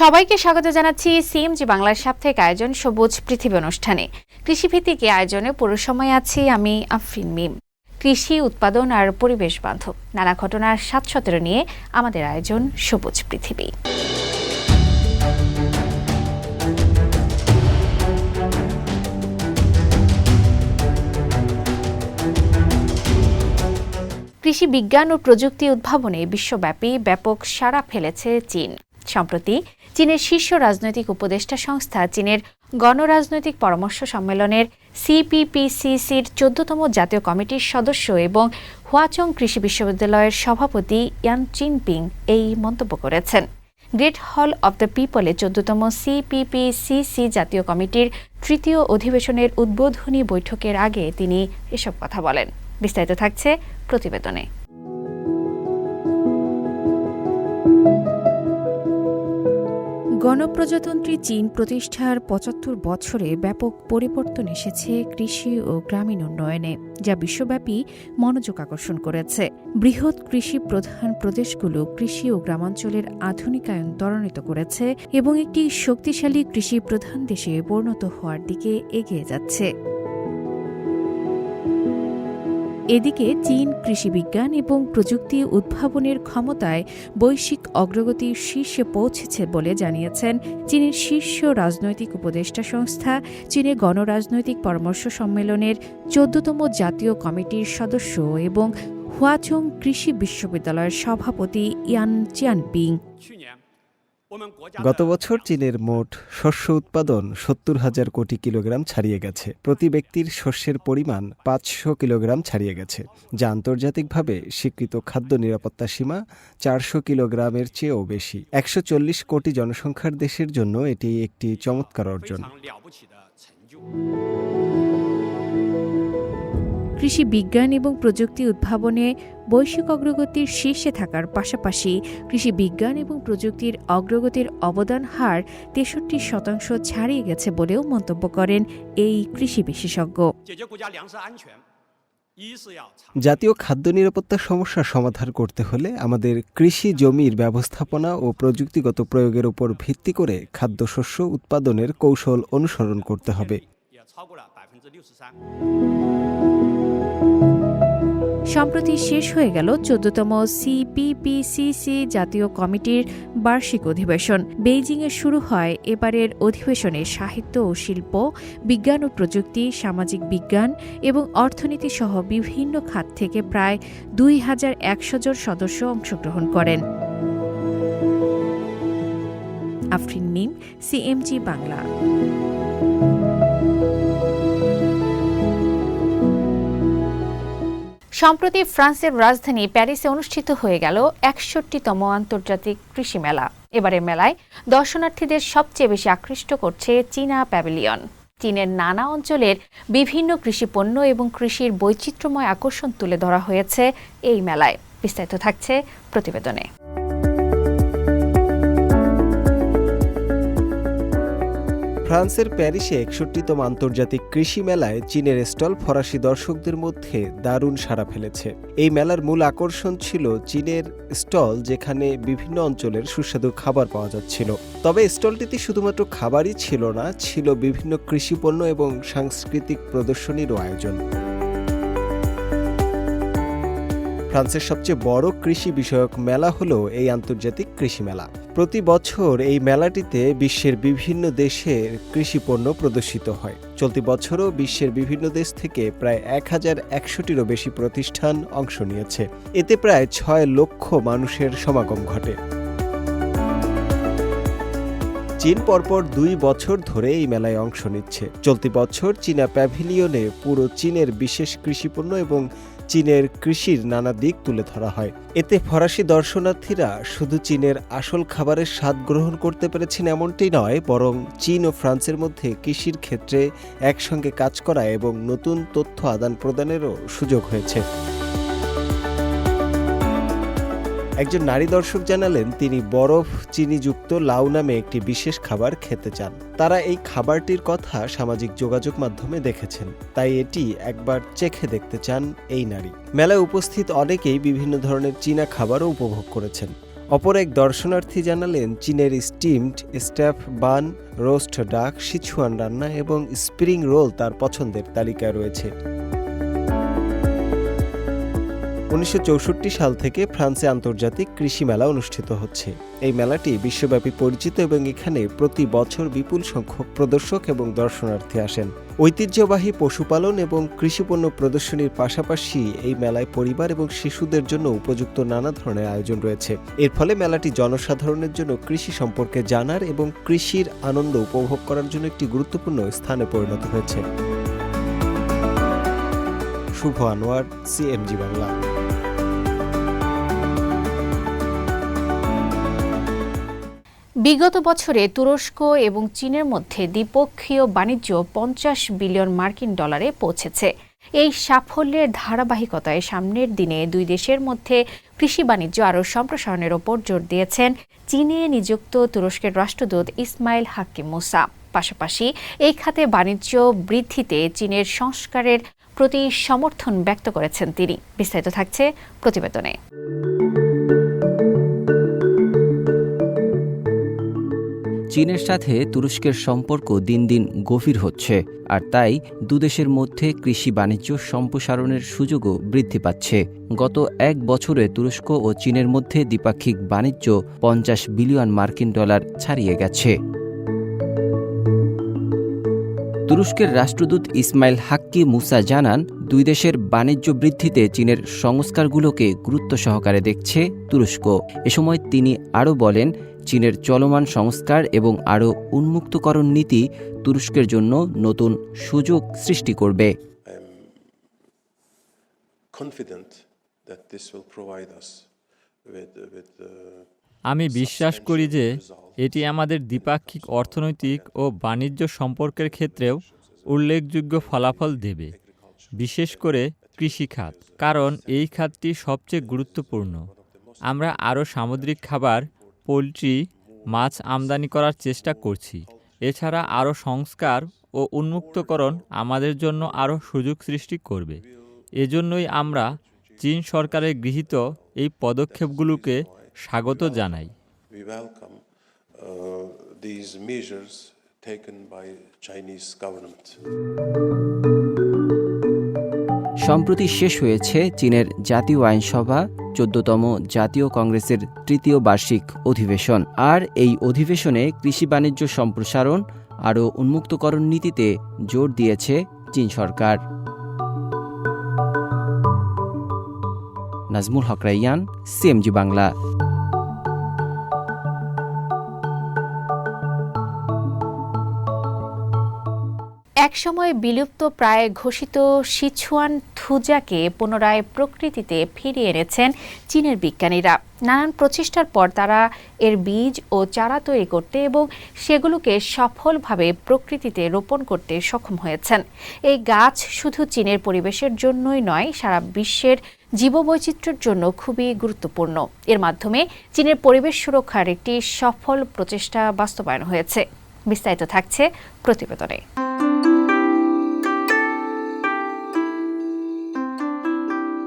সবাইকে স্বাগত জানাচ্ছি সিএমজি বাংলার সাপ্তাহিক আয়োজন সবুজ পৃথিবী অনুষ্ঠানে। কৃষিভিত্তিক আয়োজনে পুরো সময় আছি আমি আফরিন মিম। কৃষি, উৎপাদন আর পরিবেশ বান্ধব। নানা ঘটনার সাত সতেরো নিয়ে আমাদের আয়োজন সবুজ পৃথিবী। কৃষি বিজ্ঞান ও প্রযুক্তি উদ্ভাবনে বিশ্বব্যাপী ব্যাপক সাড়া ফেলেছে চীন। সম্প্রতি চীনের শীর্ষ রাজনৈতিক উপদেষ্টা সংস্থা চীনের গণরাজনৈতিক পরামর্শ সম্মেলনের সিপিপিসিসির চোদ্দতম জাতীয় কমিটির সদস্য এবং হুয়াচং কৃষি বিশ্ববিদ্যালয়ের সভাপতি ইয়ান চিনপিং এই মন্তব্য করেছেন। গ্রেট হল অব দ্য পিপলে চোদ্দতম সিপিপিসিসি জাতীয় কমিটির তৃতীয় অধিবেশনের উদ্বোধনী বৈঠকের আগে তিনি এসব কথা বলেন। বিস্তারিত থাকছে প্রতিবেদনে। গণপ্রজাতন্ত্রী চীন প্রতিষ্ঠার পঁচাত্তর বছরে ব্যাপক পরিবর্তন এসেছে কৃষি ও গ্রামীণ উন্নয়নে, যা বিশ্বব্যাপী মনোযোগ আকর্ষণ করেছে। বৃহৎ কৃষি প্রধান প্রদেশগুলো কৃষি ও গ্রামাঞ্চলের আধুনিকায়ন ত্বরান্বিত করেছে এবং একটি শক্তিশালী কৃষি প্রধান দেশে পরিণত হওয়ার দিকে এগিয়ে যাচ্ছে। এদিকে চীন কৃষিবিজ্ঞান এবং প্রযুক্তি উদ্ভাবনের ক্ষমতায় বৈশ্বিক অগ্রগতির শীর্ষে পৌঁছেছে বলে জানিয়েছেন চীনের শীর্ষ রাজনৈতিক উপদেষ্টা সংস্থা। চীনের গণরাজনৈতিক পরামর্শ সম্মেলনের চোদ্দতম জাতীয় কমিটির সদস্য এবং হুয়াচং কৃষি বিশ্ববিদ্যালয়ের সভাপতি ইয়ান চিয়ানপিং। গত বছর চীনের মোট শস্য উৎপাদন সত্তর হাজার কোটি কিলোগ্রাম ছাড়িয়ে গেছে। প্রতি ব্যক্তির শস্যের পরিমাণ পাঁচশো কিলোগ্রাম ছাড়িয়ে গেছে, যা আন্তর্জাতিকভাবে স্বীকৃত খাদ্য নিরাপত্তা সীমা চারশো কিলোগ্রামের চেয়েও বেশি। একশো চল্লিশ কোটি জনসংখ্যার দেশের জন্য এটি একটি চমৎকার অর্জন। কৃষি বিজ্ঞান এবং প্রযুক্তি উদ্ভাবনে বৈশ্বিক অগ্রগতির শীর্ষে থাকার পাশাপাশি কৃষি বিজ্ঞান এবং প্রযুক্তির অগ্রগতির অবদান হার তেষট্টি শতাংশ ছাড়িয়ে গেছে বলেও মন্তব্য করেন এই কৃষি বিশেষজ্ঞ। জাতীয় খাদ্য নিরাপত্তা সমস্যা সমাধান করতে হলে আমাদের কৃষি জমির ব্যবস্থাপনা ও প্রযুক্তিগত প্রয়োগের উপর ভিত্তি করে খাদ্যশস্য উৎপাদনের কৌশল অনুসরণ করতে হবে। সম্প্রতি শেষ হয়ে গেল চোদ্দতম সিপিপিসিসি জাতীয় কমিটির বার্ষিক অধিবেশন। বেইজিংয়ে শুরু হয় এবারের অধিবেশনে সাহিত্য ও শিল্প, বিজ্ঞান ও প্রযুক্তি, সামাজিক বিজ্ঞান এবং অর্থনীতি সহ বিভিন্ন খাত থেকে প্রায় দুই হাজার একশো জন সদস্য অংশগ্রহণ করেন। আফরিন মিম সিএমজি বাংলা। সম্প্রতি ফ্রান্সের রাজধানী প্যারিসে অনুষ্ঠিত হয়ে গেল একষট্টিতম আন্তর্জাতিক কৃষি মেলা। এবারের মেলায় দর্শনার্থীদের সবচেয়ে বেশি আকৃষ্ট করছে চীনা প্যাভিলিয়ন। চীনের নানা অঞ্চলের বিভিন্ন কৃষি পণ্য এবং কৃষির বৈচিত্র্যময় আকর্ষণ তুলে ধরা হয়েছে এই মেলায়। বিস্তারিত থাকছে প্রতিবেদনে। ফ্রান্সের প্যারিসে একষট্টিতম আন্তর্জাতিক কৃষি মেলায় চীনের স্টল ফরাসি দর্শকদের মধ্যে দারুণ সাড়া ফেলেছে। এই মেলার মূল আকর্ষণ ছিল চীনের স্টল যেখানে বিভিন্ন অঞ্চলের সুস্বাদু খাবার পাওয়া যাচ্ছিল। তবে স্টলটিতে শুধুমাত্র খাবারই ছিল না, ছিল বিভিন্ন কৃষিপণ্য এবং সাংস্কৃতিক প্রদর্শনীরও আয়োজন। ফ্রান্সের সবচেয়ে বড় কৃষি বিষয়ক মেলা হলো এই আন্তর্জাতিক কৃষি মেলা। প্রতি বছর এই মেলাটিতে বিশ্বের বিভিন্ন দেশের কৃষি পণ্য প্রদর্শিত হয়। চলতি বছরও বিশ্বের বিভিন্ন দেশ থেকে প্রায় এক হাজার একশোটিরও বেশি প্রতিষ্ঠান অংশ নিয়েছে। এতে প্রায় ছয় লক্ষ মানুষের সমাগম ঘটে। চীন পরপর দুই বছর ধরে এই মেলায় অংশ নিচ্ছে। চলতি বছর চীনা প্যাভিলিয়নে পুরো চীনের বিশেষ কৃষিপণ্য এবং চীনের কৃষির নানা দিক তুলে ধরা হয়। এতে ফরাসি দর্শনার্থীরা শুধু চীনের আসল খাবারের স্বাদ গ্রহণ করতে পেরেছেন এমনটি নয়, বরং চীন ও ফ্রান্সের মধ্যে কৃষির ক্ষেত্রে একসঙ্গে কাজ করা এবং নতুন তথ্য আদান প্রদানেরও সুযোগ হয়েছে। একজন নারী দর্শক জানালেন, তিনি বরফ চিনিযুক্ত লাউ নামে একটি বিশেষ খাবার খেতে চান। তারা এই খাবারটির কথা সামাজিক যোগাযোগ মাধ্যমে দেখেছেন। তাই এটি একবার চেখে দেখতে চান এই নারী। মেলায় উপস্থিত অনেকেই বিভিন্ন ধরনের চীনা খাবারও উপভোগ করেছেন। অপর এক দর্শনার্থী জানালেন, চীনের steamed stuff bun, roast duck Sichuan রান্না এবং স্প্রিং রোল তার পছন্দের তালিকায় রয়েছে। উনিশশো চৌষট্টি সাল থেকে ফ্রান্সে আন্তর্জাতিক কৃষি মেলা অনুষ্ঠিত হচ্ছে। এই মেলাটি বিশ্বব্যাপী পরিচিত এবং এখানে প্রতি বছর বিপুল সংখ্যক প্রদর্শক এবং দর্শনার্থী আসেন। ঐতিহ্যবাহী পশুপালন এবং কৃষিপণ্য প্রদর্শনীর পাশাপাশি এই মেলায় পরিবার এবং শিশুদের জন্য উপযুক্ত নানা ধরনের আয়োজন রয়েছে। এর ফলে মেলাটি জনসাধারণের জন্য কৃষি সম্পর্কে জানার এবং কৃষির আনন্দ উপভোগ করার জন্য একটি গুরুত্বপূর্ণ স্থানে পরিণত হয়েছে। শুভ আনোয়ার সিএমজি বাংলা। বিগত বছরে তুরস্ক এবং চীনের মধ্যে দ্বিপক্ষীয় বাণিজ্য পঞ্চাশ বিলিয়ন মার্কিন ডলারে পৌঁছেছে। এই সাফল্যের ধারাবাহিকতায় সামনের দিনে দুই দেশের মধ্যে কৃষি বাণিজ্য আরও সম্প্রসারণের ওপর জোর দিয়েছেন চীনে নিযুক্ত তুরস্কের রাষ্ট্রদূত ইসমাইল হাকিম মুসা। পাশাপাশি এই খাতে বাণিজ্য বৃদ্ধিতে চীনের সংস্কারের প্রতি সমর্থন ব্যক্ত করেছেন তিনি। বিস্তারিত থাকছে প্রতিবেদনে। চীনের সাথে তুরস্কের সম্পর্ক দিন দিন গভীর হচ্ছে, আর তাই দুদেশের মধ্যে কৃষি বাণিজ্য সম্প্রসারণের সুযোগও বৃদ্ধি পাচ্ছে। গত এক বছরে তুরস্ক ও চীনের মধ্যে দ্বিপাক্ষিক বাণিজ্য পঞ্চাশ বিলিয়ন মার্কিন ডলার ছাড়িয়ে গেছে। তুরস্কের রাষ্ট্রদূত ইসমাইল হাক্কি মুসা জানান, দুই দেশের বাণিজ্য বৃদ্ধিতে চীনের সংস্কারগুলোকে গুরুত্ব সহকারে দেখছে তুরস্ক। এ সময় তিনি আরও বলেন চীনের চলমান সংস্কার এবং আরও উন্মুক্তকরণ নীতি তুরস্কের জন্য নতুন সুযোগ সৃষ্টি করবে। Uh, আমি বিশ্বাস করি যে এটি আমাদের দ্বিপাক্ষিক অর্থনৈতিক ও বাণিজ্য সম্পর্কের ক্ষেত্রেও উল্লেখযোগ্য ফলাফল দেবে বিশেষ করে কৃষিখাত কারণ এই খাতটি সবচেয়ে গুরুত্বপূর্ণ। আমরা আরও সামুদ্রিক খাবার পোলট্রি, মাছ আমদানি করার চেষ্টা করছি। এছাড়া আরও সংস্কার ও উন্মুক্তকরণ আমাদের জন্য আরও সুযোগ সৃষ্টি করবে। এজন্যই আমরা চীন সরকারের গৃহীত এই পদক্ষেপগুলোকে স্বাগত জানাই। Uh. সম্প্রতি শেষ হয়েছে চীনের জাতীয় আইনসভা, চোদ্দতম জাতীয় কংগ্রেসের তৃতীয় বার্ষিক অধিবেশন। আর এই অধিবেশনে কৃষি বাণিজ্য সম্প্রসারণ আরও উন্মুক্তকরণ নীতিতে জোর দিয়েছে চীন সরকার। নাজমুল হক রাইয়ান, সিএমজি বাংলা। একসময় বিলুপ্ত প্রায় ঘোষিত সিছুয়ান থুজাকে পুনরায় প্রকৃতিতে ফিরিয়ে এনেছেন চীনের বিজ্ঞানীরা। নানান প্রচেষ্টার পর তারা এর বীজ ও চারা তৈরি করতে এবং সেগুলোকে সফলভাবে প্রকৃতিতে রোপণ করতে সক্ষম হয়েছেন। এই গাছ শুধু চীনের পরিবেশের জন্যই নয়, সারা বিশ্বের জীববৈচিত্র্যের জন্য খুবই গুরুত্বপূর্ণ। এর মাধ্যমে চীনের পরিবেশ সুরক্ষার একটি সফল প্রচেষ্টা বাস্তবায়ন হয়েছে। বিস্তারিত থাকছে প্রতিবেদনে।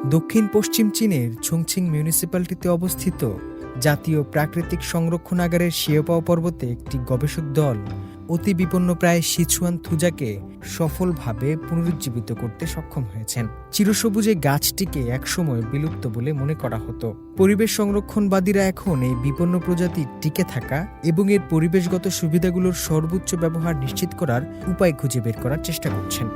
দক্ষিণ পশ্চিম চীনের ছুংছিং মিউনিসিপ্যালিটিতে অবস্থিত জাতীয় প্রাকৃতিক সংরক্ষণাগারের শিয়পাও পর্বতে একটি গবেষক দল অতি বিপন্নপ্রায় সিছুয়ান থুজাকে সফলভাবে পুনরুজ্জীবিত করতে সক্ষম হয়েছেন। চিরসবুজে গাছটিকে একসময় বিলুপ্ত বলে মনে করা হতো। পরিবেশ সংরক্ষণবাদীরা এখন এই বিপন্ন প্রজাতির টিকে থাকা এবং এর পরিবেশগত সুবিধাগুলোর সর্বোচ্চ ব্যবহার নিশ্চিত করার উপায় খুঁজে বের করার চেষ্টা করছেন।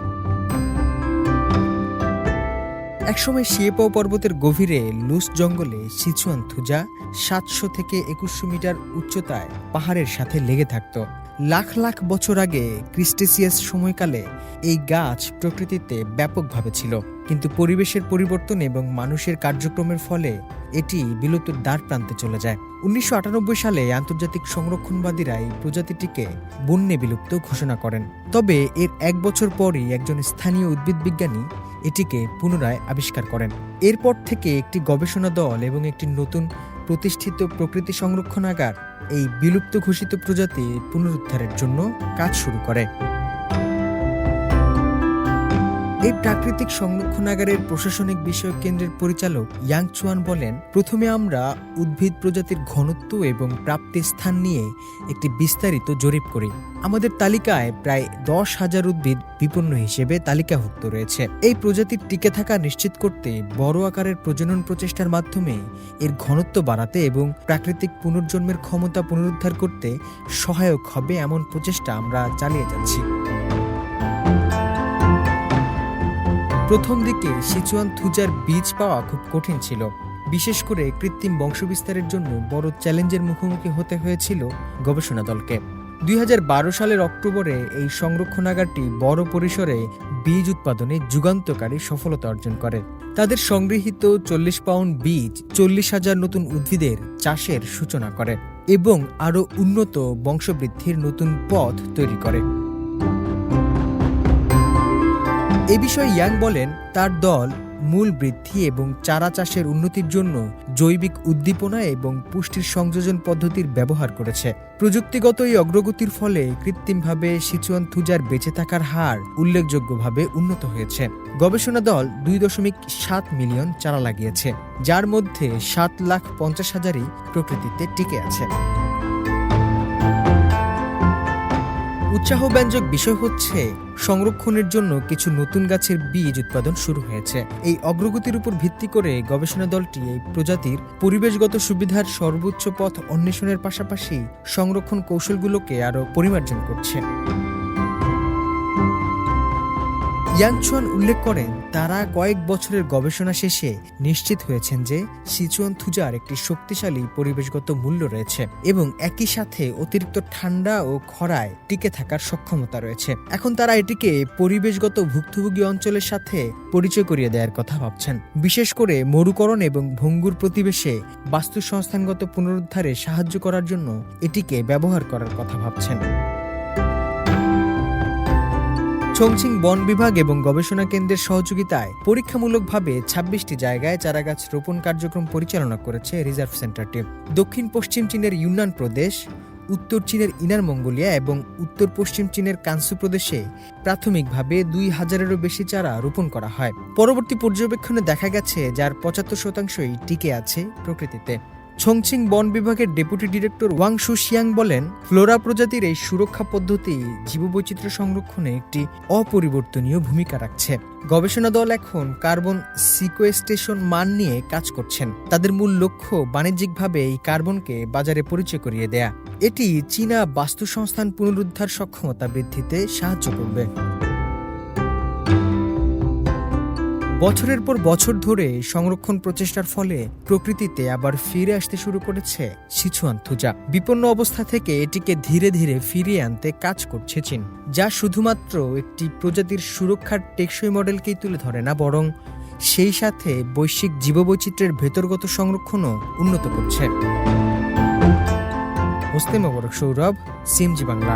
একসময় শিয়েপাও পর্বতের গভীরে লুস জঙ্গলে সিচুয়ান থুজা সাতশো থেকে একুশশো মিটার উচ্চতায় পাহাড়ের সাথে লেগে থাকত। লাখ লাখ বছর আগে ক্রিস্টেসিয়াস সময়কালে এই গাছ প্রকৃতিতে ব্যাপকভাবে ছিল। কিন্তু পরিবেশের পরিবর্তন এবং মানুষের কার্যক্রমের ফলে এটি বিলুপ্তর দ্বার প্রান্তে চলে যায়। উনিশশো আটানব্বই সালে আন্তর্জাতিক সংরক্ষণবাদীরা এই প্রজাতিটিকে বন্যে বিলুপ্ত ঘোষণা করেন। তবে এর এক বছর পরই একজন স্থানীয় উদ্ভিদ বিজ্ঞানী এটিকে পুনরায় আবিষ্কার করেন। এরপর থেকে একটি গবেষণা দল এবং একটি নতুন প্রতিষ্ঠিত প্রকৃতি সংরক্ষণাগার এই বিলুপ্ত ঘোষিত প্রজাতি পুনরুদ্ধারের জন্য কাজ শুরু করে। এই প্রাকৃতিক সংরক্ষণাগারের প্রশাসনিক বিষয়ক কেন্দ্রের পরিচালক ইয়াং চুয়ান বলেন, প্রথমে আমরা উদ্ভিদ প্রজাতির ঘনত্ব এবং প্রাপ্তির স্থান নিয়ে একটি বিস্তারিত জরিপ করি। আমাদের তালিকায় প্রায় দশ হাজার উদ্ভিদ বিপন্ন হিসেবে তালিকাভুক্ত রয়েছে। এই প্রজাতির টিকে থাকা নিশ্চিত করতে বড় আকারের প্রজনন প্রচেষ্টার মাধ্যমে এর ঘনত্ব বাড়াতে এবং প্রাকৃতিক পুনর্জন্মের ক্ষমতা পুনরুদ্ধার করতে সহায়ক হবে এমন প্রচেষ্টা আমরা চালিয়ে যাচ্ছি। প্রথম দিকে সিচুয়ান থুজার বীজ পাওয়া খুব কঠিন ছিল। বিশেষ করে কৃত্রিম বংশবিস্তারের জন্য বড় চ্যালেঞ্জের মুখোমুখি হতে হয়েছিল গবেষণা দলকে। দুই হাজার বারো সালের অক্টোবরে এই সংরক্ষণাগারটি বড় পরিসরে বীজ উৎপাদনে যুগান্তকারী সফলতা অর্জন করে। তাদের সংগৃহীত চল্লিশ পাউন্ড বীজ চল্লিশ হাজার নতুন উদ্ভিদের চাষের সূচনা করে এবং আরও উন্নত বংশবৃদ্ধির নতুন পথ তৈরি করে। এ বিষয়ে ইয়াং বলেন, তার দল মূল বৃদ্ধি এবং চারা চাষের উন্নতির জন্য জৈবিক উদ্দীপনা এবং পুষ্টির সংযোজন পদ্ধতির ব্যবহার করেছে। প্রযুক্তিগত এই অগ্রগতির ফলে কৃত্রিমভাবে সিচুয়ান থুজার বেঁচে থাকার হার উল্লেখযোগ্যভাবে উন্নত হয়েছে। গবেষণা দল দুই দশমিক সাত মিলিয়ন চারা লাগিয়েছে, যার মধ্যে সাত লাখ পঞ্চাশ হাজারই প্রকৃতিতে টিকে আছে। উৎসাহব্যঞ্জক বিষয় হচ্ছে সংরক্ষণের জন্য কিছু নতুন গাছের বীজ উৎপাদন শুরু হয়েছে। এই অগ্রগতির উপর ভিত্তি করে গবেষণা দলটি এই প্রজাতির পরিবেশগত সুবিধার সর্বোচ্চ পথ অন্বেষণের পাশাপাশি সংরক্ষণ কৌশলগুলোকে আরও পরিমার্জন করছে। ইয়াংচুয়ান উল্লেখ করেন, তারা কয়েক বছরের গবেষণা শেষে নিশ্চিত হয়েছেন যে সিচুয়ান থুজার একটি শক্তিশালী পরিবেশগত মূল্য রয়েছে এবং একই সাথে অতিরিক্ত ঠান্ডা ও খরায় টিকে থাকার সক্ষমতা রয়েছে। এখন তারা এটিকে পরিবেশগত ভুক্তভোগী অঞ্চলের সাথে পরিচয় করিয়ে দেওয়ার কথা ভাবছেন। বিশেষ করে মরুকরণ এবং ভঙ্গুর প্রতিবেশে বাস্তু সংস্থানগত পুনরুদ্ধারে সাহায্য করার জন্য এটিকে ব্যবহার করার কথা ভাবছেন। চংচিং বন বিভাগ এবং গবেষণা কেন্দ্রের সহযোগিতায় পরীক্ষামূলকভাবে ছাব্বিশটি জায়গায় চারাগাছ রোপণ কার্যক্রম পরিচালনা করেছে রিজার্ভ সেন্টারটি। দক্ষিণ পশ্চিম চীনের ইউনান প্রদেশ, উত্তর চীনের ইনার মঙ্গোলিয়া এবং উত্তর পশ্চিম চীনের কানসু প্রদেশে প্রাথমিকভাবে দুই হাজারেরও বেশি চারা রোপণ করা হয়। পরবর্তী পর্যবেক্ষণে দেখা গেছে, যার পঁচাত্তর শতাংশই টিকে আছে প্রকৃতিতে। ছংছিং বন বিভাগের deputy director Wang Shu Xiang বলেন, ফ্লোরা প্রজাতির এই সুরক্ষা পদ্ধতি জীববৈচিত্র্য সংরক্ষণে একটি অপরিবর্তনীয় ভূমিকা রাখছে। গবেষণা দল এখন কার্বন সিকোয়েস্টেশন মান নিয়ে কাজ করছেন। তাদের মূল লক্ষ্য বাণিজ্যিকভাবে এই কার্বনকে বাজারে পরিচয় করিয়ে দেয়া। এটি চীনা বাস্তু সংস্থান পুনরুদ্ধার সক্ষমতা বৃদ্ধিতে সাহায্য করবে। বছরের পর বছর ধরে সংরক্ষণ প্রচেষ্টার ফলে প্রকৃতিতে আবার ফিরে আসতে শুরু করেছে সিচুয়ান থুজা। বিপন্ন অবস্থা থেকে এটিকে ধীরে ধীরে ফিরিয়ে আনতে কাজ করছে চীন, যা শুধুমাত্র একটি প্রজাতির সুরক্ষার টেকসই মডেলকেই তুলে ধরে না, বরং সেই সাথে বৈশ্বিক জীববৈচিত্র্যের ভেতরগত সংরক্ষণও উন্নত করছে। মোবারক, সৌরভ সিমজি বাংলা।